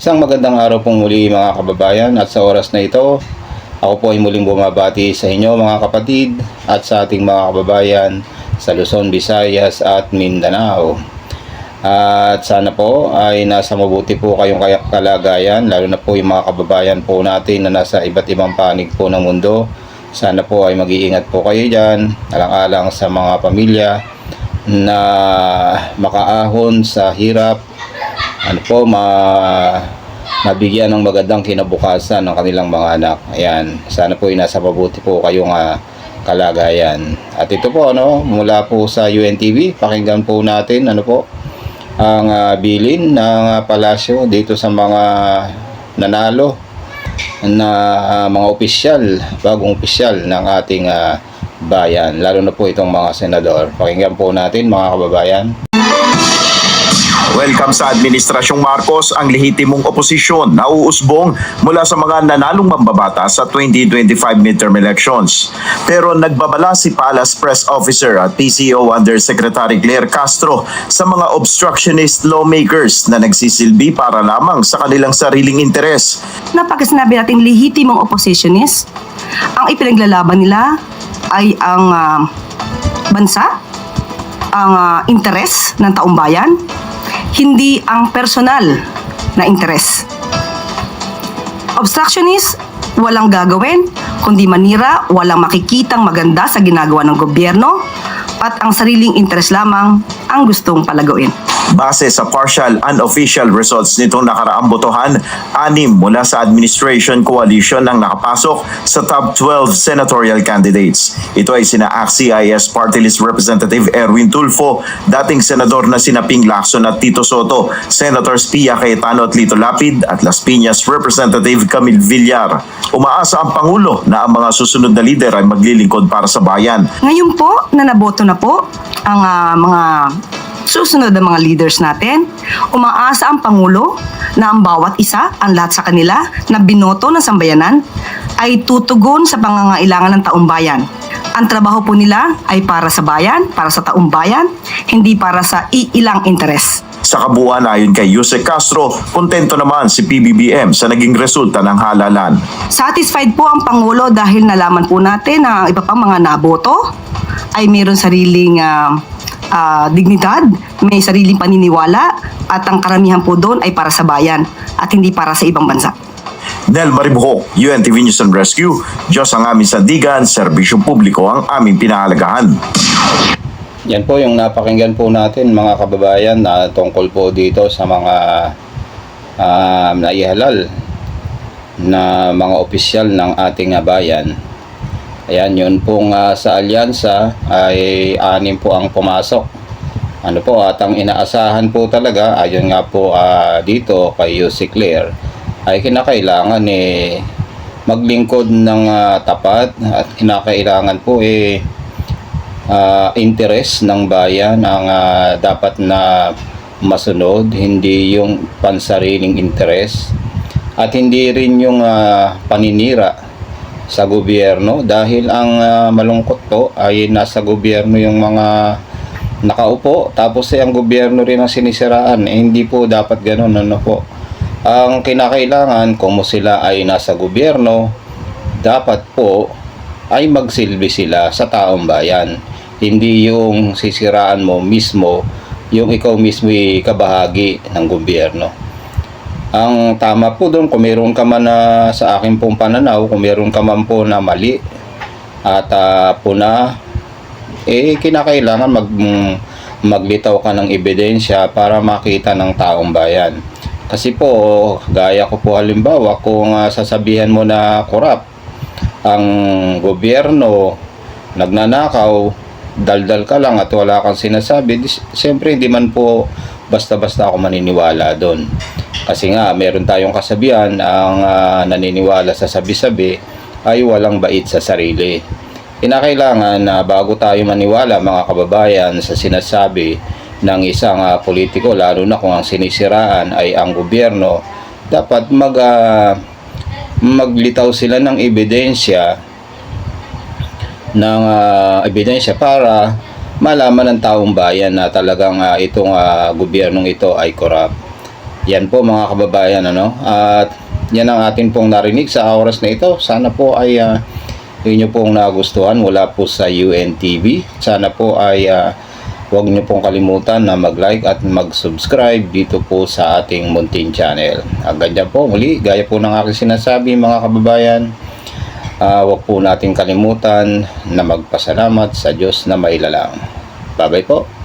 Isang magandang araw pong muli mga kababayan at sa oras na ito, ako po ay muling bumabati sa inyo mga kapatid at sa ating mga kababayan sa Luzon, Visayas at Mindanao. At sana po ay nasa mabuti po kayong kalagayan, lalo na po yung mga kababayan po natin na nasa iba't ibang panig po ng mundo. Sana po ay mag-iingat po kayo dyan, alang-alang sa mga pamilya na makaahon sa hirap ano po, ma mabigyan ng magandang kinabukasan ng kanilang mga anak. Ayan, sana po ay nasa mabuti po kayong ah, kalagayan. At ito po, ano, mula po sa UNTV, pakinggan po natin, ano po, ang ah, bilin ng ah, palasyo dito sa mga nanalo na ah, mga opisyal, bagong opisyal ng ating ah, bayan, lalo na po itong mga senador. Pakinggan po natin mga kababayan. Welcome sa Administrasyong Marcos, ang lehitimong oposisyon na uusbong mula sa mga nanalong mambabata sa 2025 midterm elections. Pero nagbabala si Palace Press Officer at PCO Undersecretary Claire Castro sa mga obstructionist lawmakers na nagsisilbi para lamang sa kanilang sariling interes. Napag sinabi natin lehitimong oppositionist, ang ipinaglalaban nila ay ang ah, bansa, ang ah, interes ng taong bayan, hindi ang personal na interes. Obstructionist, walang gagawin, kundi manira, walang makikitang maganda sa ginagawa ng gobyerno, at ang sariling interes lamang ang gustong palagawin. Base sa partial unofficial results nitong nakaraang botohan, anim mula sa administration coalition ang nakapasok sa top 12 senatorial candidates. Ito ay sina AXIS Party List Representative Erwin Tulfo, dating senador na sina Ping Lacson at Tito Soto, Senators Pia Cayetano at Lito Lapid at Las Piñas Representative Camille Villar. Umaasa ang Pangulo na ang mga susunod na lider ay maglilingkod para sa bayan. Ngayon po, na naboto na po ang ah, mga susunod na mga leaders natin, umaasa ang Pangulo na ang bawat isa, ang lahat sa kanila, na binoto ng sambayanan, ay tutugon sa pangangailangan ng taong bayan. Ang trabaho po nila ay para sa bayan, para sa taong bayan, hindi para sa iilang interes. Sa kabuuan ayon kay Jose Castro, kontento naman si PBBM sa naging resulta ng halalan. Satisfied po ang Pangulo dahil nalaman po natin na iba pang mga naboto ay mayroon sariling ah, ah, dignidad, may sariling paniniwala at ang karamihan po doon ay para sa bayan at hindi para sa ibang bansa. Nel Maribuho, UNTV News and Rescue, Diyos ang aming sandigan, serbisyong publiko ang aming pinahalagahan. Yan po yung napakinggan po natin mga kababayan na tungkol po dito sa mga um, naihalal na mga opisyal ng ating bayan. Ayan, yun pong ah, sa alyansa ay anim po ang pumasok. Ano po, at ang inaasahan po talaga, ayon nga po ah, dito kay Yussi Claire, ay kinakailangan eh maglingkod ng ah, tapat at kinakailangan po eh ah, interes ng bayan ang ah, dapat na masunod, hindi yung pansariling interes at hindi rin yung ah, paninira sa gobyerno dahil ang ah, malungkot po ay nasa gobyerno yung mga nakaupo tapos ay ang gobyerno rin ang sinisiraan eh, hindi po dapat ganun ano po ang kinakailangan kung sila ay nasa gobyerno dapat po ay magsilbi sila sa taong bayan. Hindi yung sisiraan mo mismo, yung ikaw mismo kabahagi ng gobyerno. Ang tama po doon, kung meron ka man na sa akin pong pananaw, kung meron ka man po na mali at ah, puna, eh kinakailangan mag, maglitaw ka ng ebidensya para makita ng taong bayan. Kasi po, gaya ko po halimbawa, kung ah, sasabihan mo na korap, ang gobyerno nagnanakaw, daldal ka lang at wala kang sinasabi, siyempre hindi man po basta-basta ako maniniwala doon. Kasi nga, meron tayong kasabihan, ang ah, naniniwala sa sabi-sabi ay walang bait sa sarili. Kinakailangan na bago tayo maniwala mga kababayan sa sinasabi ng isang ah, politiko, lalo na kung ang sinisiraan ay ang gobyerno, dapat mag ah, maglitaw sila ng ebidensya ng ah, ebidensya para malaman ng taong bayan na talagang ah, itong ah, gobyernong ito ay corrupt. Yan po mga kababayan ano. At yan ang atin pong narinig sa oras na ito. Sana po ay uh, inyo pong nagustuhan mula po sa UNTV. Sana po ay ah, huwag niyo pong kalimutan na mag-like at mag-subscribe dito po sa ating Muntin Channel. Hanggang dyan po muli, gaya po ng aking sinasabi mga kababayan, ah, huwag po natin kalimutan na magpasalamat sa Diyos na mailalang. Bye-bye po.